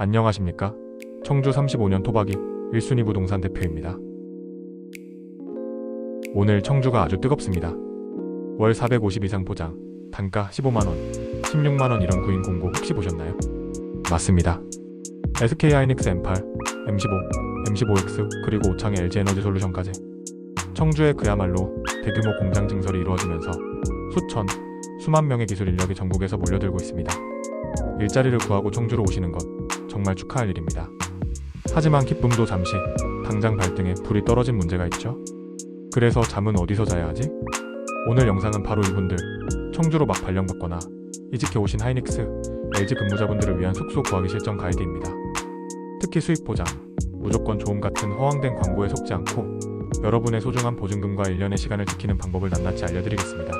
안녕하십니까? 청주 35년 토박이 1순위 부동산 대표입니다. 오늘 청주가 아주 뜨겁습니다. 월 450 이상 보장, 단가 15만원, 16만원 이런 구인 공고 혹시 보셨나요? 맞습니다. SK 하이닉스 M8, M15, M15X 그리고 오창의 LG 에너지 솔루션까지 청주에 그야말로 대규모 공장 증설이 이루어지면서 수천, 수만 명의 기술 인력이 전국에서 몰려들고 있습니다. 일자리를 구하고 청주로 오시는 것 정말 축하할 일입니다. 하지만 기쁨도 잠시 당장 발등에 불이 떨어진 문제가 있죠. 그래서 잠은 어디서 자야 하지? 오늘 영상은 바로 이분들 청주로 막 발령받거나 이직해 오신 하이닉스, LG 근무자분들을 위한 숙소 구하기 실전 가이드입니다. 특히 수익 보장, 무조건 좋음 같은 허황된 광고에 속지 않고 여러분의 소중한 보증금과 1년의 시간을 지키는 방법을 낱낱이 알려드리겠습니다.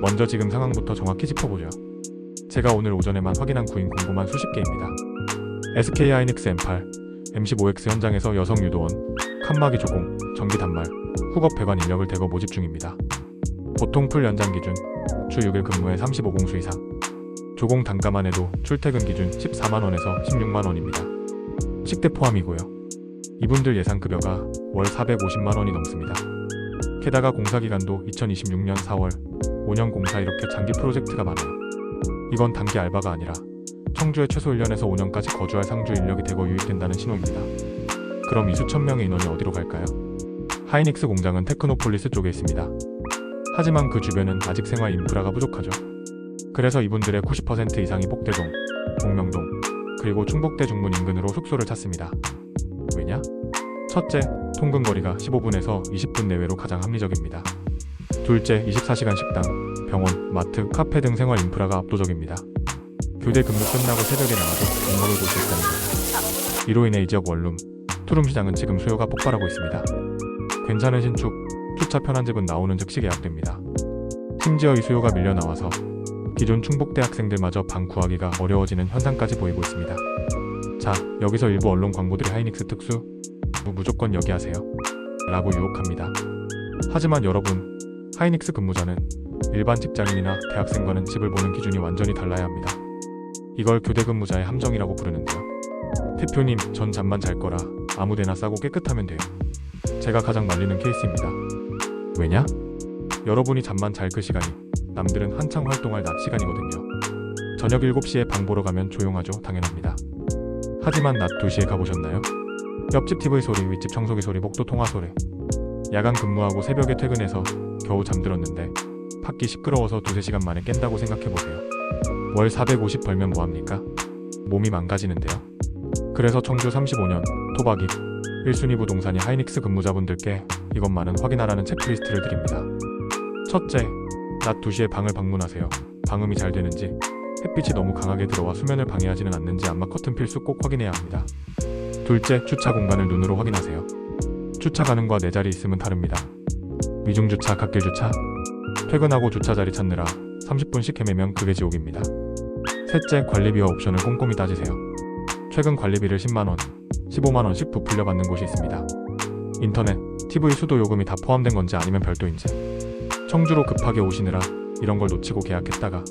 먼저 지금 상황부터 정확히 짚어보죠. 제가 오늘 오전에만 확인한 구인 공고만 수십 개입니다. SK 하이닉스 M8, M15X 현장에서 여성 유도원, 칸막이 조공, 전기 단말, 후겁 배관 인력을 대거 모집 중입니다. 보통 풀 연장 기준 주 6일 근무에 35공수 이상, 조공 단가만 해도 출퇴근 기준 14만 원에서 16만 원입니다. 식대 포함이고요. 이분들 예상 급여가 월 450만 원이 넘습니다. 게다가 공사 기간도 2026년 4월, 5년 공사 이렇게 장기 프로젝트가 많아요. 이건 단기 알바가 아니라 청주에 최소 1년에서 5년까지 거주할 상주 인력이 대거 유입된다는 신호입니다. 그럼 이 수천 명의 인원이 어디로 갈까요? 하이닉스 공장은 테크노폴리스 쪽에 있습니다. 하지만 그 주변은 아직 생활 인프라가 부족하죠. 그래서 이분들의 90% 이상이 복대동, 동명동, 그리고 충북대 중문 인근으로 숙소를 찾습니다. 왜냐? 첫째, 통근 거리가 15분에서 20분 내외로 가장 합리적입니다. 둘째, 24시간 식당, 병원, 마트, 카페 등 생활 인프라가 압도적입니다. 교대 근무 끝나고 새벽에 밥 먹을 곳이 있다는 것. 이로 인해 이 지역 원룸, 투룸 시장은 지금 수요가 폭발하고 있습니다. 괜찮은 신축, 주차 편한 집은 나오는 즉시 계약됩니다. 심지어 이 수요가 밀려 나와서 기존 충북대 학생들마저 방 구하기가 어려워지는 현상까지 보이고 있습니다. 자, 여기서 일부 언론 광고들이 하이닉스 특수 무- 무조건 여기 하세요. 라고 유혹합니다. 하지만 여러분, 하이닉스 근무자는 일반 직장인이나 대학생과는 집을 보는 기준이 완전히 달라야 합니다. 이걸 교대 근무자의 함정이라고 부르는데요. 대표님, 전 잠만 잘 거라 아무데나 싸고 깨끗하면 돼요. 제가 가장 말리는 케이스입니다. 왜냐? 여러분이 잠만 잘 그 시간이 남들은 한창 활동할 낮 시간이거든요. 저녁 7시에 방 보러 가면 조용하죠. 당연합니다. 하지만 낮 2시에 가보셨나요? 옆집 TV 소리, 윗집 청소기 소리, 복도 통화 소리. 야간 근무하고 새벽에 퇴근해서 겨우 잠들었는데 밖이 시끄러워서 두세 시간 만에 깬다고 생각해보세요. 월 450 벌면 뭐합니까? 몸이 망가지는데요. 그래서 청주 35년 토박이 1순위 부동산이 하이닉스 근무자분들께 이것만은 확인하라는 체크리스트를 드립니다. 첫째, 낮 2시에 방을 방문하세요. 방음이 잘 되는지, 햇빛이 너무 강하게 들어와 수면을 방해하지는 않는지 안마 커튼 필수 꼭 확인해야 합니다. 둘째, 주차 공간을 눈으로 확인하세요. 주차 가능과 내 자리 있으면 다릅니다. 위중 주차, 갓길 주차. 퇴근하고 주차 자리 찾느라 30분씩 헤매면 그게 지옥입니다. 셋째, 관리비와 옵션을 꼼꼼히 따지세요. 최근 관리비를 10만원, 15만원씩 부풀려 받는 곳이 있습니다. 인터넷, TV 수도 요금이 다 포함된 건지 아니면 별도인지. 청주로 급하게 오시느라 이런 걸 놓치고 계약했다가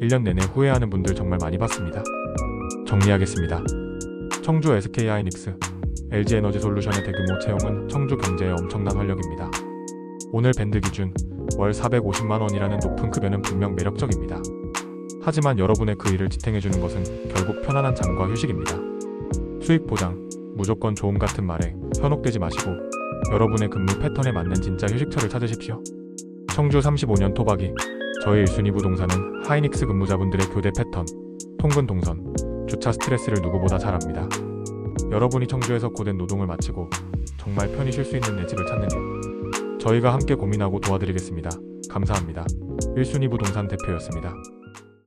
1년 내내 후회하는 분들 정말 많이 봤습니다. 정리하겠습니다. 청주 SK 하이닉스, LG 에너지 솔루션의 대규모 채용은 청주 경제의 엄청난 활력입니다. 오늘 밴드 기준 월 450만 원이라는 높은 급여는 분명 매력적입니다. 하지만 여러분의 그 일을 지탱해주는 것은 결국 편안한 잠과 휴식입니다. 수익 보장, 무조건 좋음 같은 말에 현혹되지 마시고 여러분의 근무 패턴에 맞는 진짜 휴식처를 찾으십시오. 청주 35년 토박이 저의 1순위 부동산은 하이닉스 근무자분들의 교대 패턴, 통근 동선, 주차 스트레스를 누구보다 잘 압니다. 여러분이 청주에서 고된 노동을 마치고 정말 편히 쉴 수 있는 내 집을 찾는 일. 저희가 함께 고민하고 도와드리겠습니다. 감사합니다. 1순위 부동산 대표였습니다.